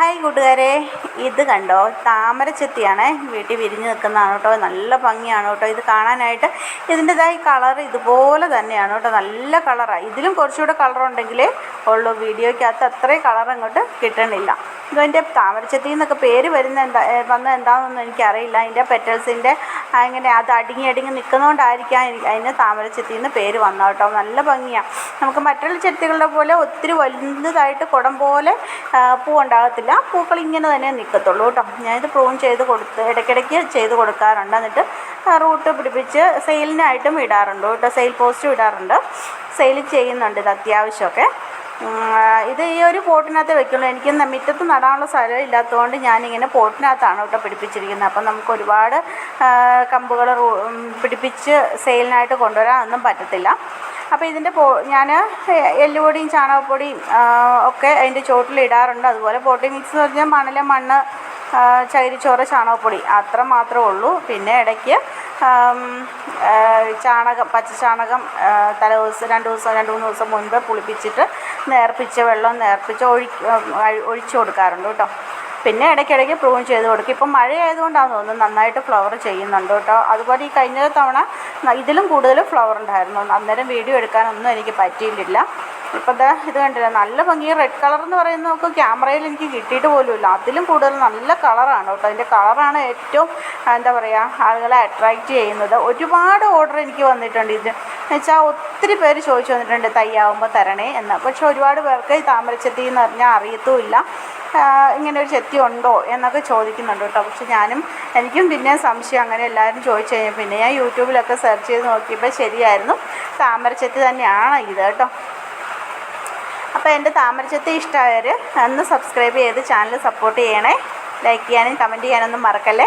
Hi കൂട്ടുകാരെ. ഇത് കണ്ടോ? താമരച്ചെത്തിയാണ്. വീട്ടിൽ വിരിഞ്ഞ് നിൽക്കുന്നതാണ് കേട്ടോ. നല്ല ഭംഗിയാണ് കേട്ടോ. ഇത് കാണാനായിട്ട് ഇതിന്റെതായ കളർ ഇതുപോലെ തന്നെയാണ് കേട്ടോ. നല്ല കളറാണ് ഇതിലും കുറച്ചുകൂടെ കളർ ഉണ്ടെങ്കിലേ ഉള്ളൂ. വീഡിയോയ്ക്കകത്ത് അത്രയും കളർ അങ്ങോട്ട് കിട്ടണില്ല. ഇതിന്റെ താമരച്ചെത്തി എന്നൊക്കെ പേര് വരുന്ന എന്താ വന്ന എന്താണെന്നൊന്നും എനിക്കറിയില്ല. അതിന്റെ പെറ്റൽസിന്റെ അങ്ങനെ അത് അടുങ്ങി അടുങ്ങി നിൽക്കുന്നതുകൊണ്ടായിരിക്കാം അതിന് താമരച്ചെത്തി എന്ന് പേര് വന്നത് കേട്ടോ. നല്ല ഭംഗിയാണ് നമുക്ക് മറ്റുള്ള ചെത്തികളുടെ പോലെ ഒത്തിരി വലുതായിട്ട് കുടം പോലെ ആ, പൂ ഉണ്ടാകത്തില്ല പൂക്കൾ ഇങ്ങനെ തന്നെ നിൽക്കത്തുള്ളൂ കേട്ടോ. ഞാനിത് പ്രൂൺ ചെയ്ത് കൊടുത്ത് ഇടയ്ക്കിടയ്ക്ക് ചെയ്ത് കൊടുക്കാറുണ്ട്. എന്നിട്ട് റൂട്ട് പിടിപ്പിച്ച് സെയിലിനായിട്ടും ഇടാറുണ്ട് കേട്ടോ. സെയിൽ പോസ്റ്റും ഇടാറുണ്ട്. സെയിൽ ചെയ്യുന്നുണ്ട് ഇത് അത്യാവശ്യമൊക്കെ. ഇത് ഈ ഒരു പോട്ടിനകത്ത് വെക്കുള്ളൂ. എനിക്ക് മിറ്റത്ത് നടാനുള്ള സ്ഥലം ഇല്ലാത്തതുകൊണ്ട് ഞാനിങ്ങനെ പോട്ടിനകത്താണ് കേട്ടോ പിടിപ്പിച്ചിരിക്കുന്നത്. അപ്പം നമുക്ക് ഒരുപാട് കമ്പുകൾ പിടിപ്പിച്ച് സെയിലിനായിട്ട് കൊണ്ടുവരാൻ ഒന്നും പറ്റത്തില്ല. അപ്പോൾ ഇതിന്റെ പോ ഞാൻ എല്ലുപൊടിയും ചാണകപ്പൊടിയും ഒക്കെ അതിന്റെ ചോട്ടിൽ ഇടാറുണ്ട്. അതുപോലെ പോട്ടി മിക്സ് എന്ന് പറഞ്ഞാൽ മണല മണ്ണ് ചകിരിച്ചോറ് ചാണകപ്പൊടി അത്ര മാത്രമേ ഉള്ളൂ. പിന്നെ ഇടയ്ക്ക് ചാണകം പച്ച ചാണകം തലേ ദിവസം രണ്ട് ദിവസം രണ്ട് മൂന്ന് ദിവസം മുൻപ് പുളിപ്പിച്ചിട്ട് നേർപ്പിച്ച് വെള്ളം നേർപ്പിച്ച് ഒഴി ഒഴിച്ചു കൊടുക്കാറുണ്ട് കേട്ടോ. പിന്നെ ഇടയ്ക്കിടയ്ക്ക് പ്രൂൺ ചെയ്ത് കൊടുക്കും. ഇപ്പം മഴ ആയതുകൊണ്ടാണെന്ന് തോന്നുന്നു നന്നായിട്ട് ഫ്ലവർ ചെയ്യുന്നുണ്ട് കേട്ടോ. അതുപോലെ ഈ കഴിഞ്ഞ തവണ ഇതിലും കൂടുതൽ ഫ്ലവർ ഉണ്ടായിരുന്നു. അന്നേരം വീഡിയോ എടുക്കാനൊന്നും എനിക്ക് പറ്റിയിട്ടില്ല. ഇപ്പം ദാ ഇത് കണ്ടില്ല നല്ല ഭംഗി. റെഡ് കളർ എന്ന് പറയുന്ന നമുക്ക് ക്യാമറയിൽ എനിക്ക് കിട്ടിയിട്ട് പോലുമില്ല അതിലും കൂടുതൽ നല്ല കളറാണ് കേട്ടോ. അതിന്റെ കളറാണ് ഏറ്റവും എന്താ പറയുക ആളുകളെ അട്രാക്റ്റ് ചെയ്യുന്നത്. ഒരുപാട് ഓർഡർ എനിക്ക് വന്നിട്ടുണ്ട്. ഇത് എന്നുവെച്ചാൽ ഒത്തിരി പേര് ചോദിച്ചു വന്നിട്ടുണ്ട് തയ്യാവുമ്പോൾ തരണേ എന്ന്. പക്ഷെ ഒരുപാട് പേർക്ക് ഈ താമരച്ചെത്തി എന്ന് പറഞ്ഞാൽ അറിയത്തുമില്ല ഇങ്ങനെ ഒരു ചെത്തി ഉണ്ടോ എന്നൊക്കെ ചോദിക്കുന്നുണ്ട് കേട്ടോ. പക്ഷെ ഞാനും എനിക്കും പിന്നെ സംശയം. അങ്ങനെ എല്ലാവരും ചോദിച്ചു കഴിഞ്ഞാൽ പിന്നെ ഞാൻ യൂട്യൂബിലൊക്കെ സെർച്ച് ചെയ്ത് നോക്കിയപ്പോൾ ശരിയായിരുന്നു. താമരച്ചെത്തി തന്നെയാണ് ഇത് കേട്ടോ. അപ്പോൾ എന്റെ താമരച്ചെത്തി ഇഷ്ടമായവർ ഒന്ന് സബ്സ്ക്രൈബ് ചെയ്ത് ചാനൽ സപ്പോർട്ട് ചെയ്യണേ. ലൈക്ക് ചെയ്യാനും കമന്റ് ചെയ്യാനൊന്നും മറക്കല്ലേ?